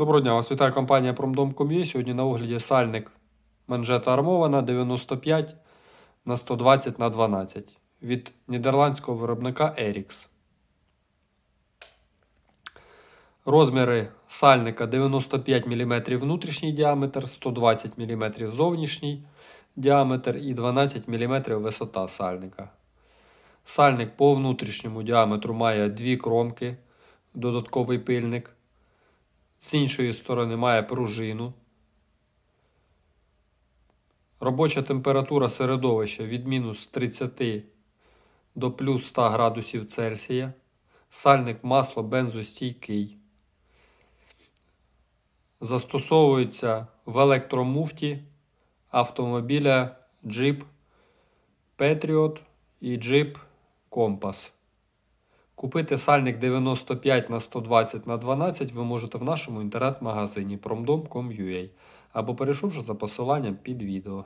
Доброго дня, вас вітає компанія Promdom.com.ua. Сьогодні на огляді сальник манжета армована 95 на 120 на 12 від нідерландського виробника Erix. Розміри сальника 95 мм внутрішній діаметр, 120 мм зовнішній діаметр і 12 мм висота сальника. Сальник по внутрішньому діаметру має дві кромки, додатковий пильник. З іншої сторони має пружину. Робоча температура середовища від мінус 30 до плюс 100 градусів Цельсія. Сальник масло бензостійкий. Застосовується в електромуфті автомобіля Jeep Patriot і Jeep Compass. Купити сальник 95 на 120 на 12 ви можете в нашому інтернет-магазині promdom.com.ua або перейшовши за посиланням під відео.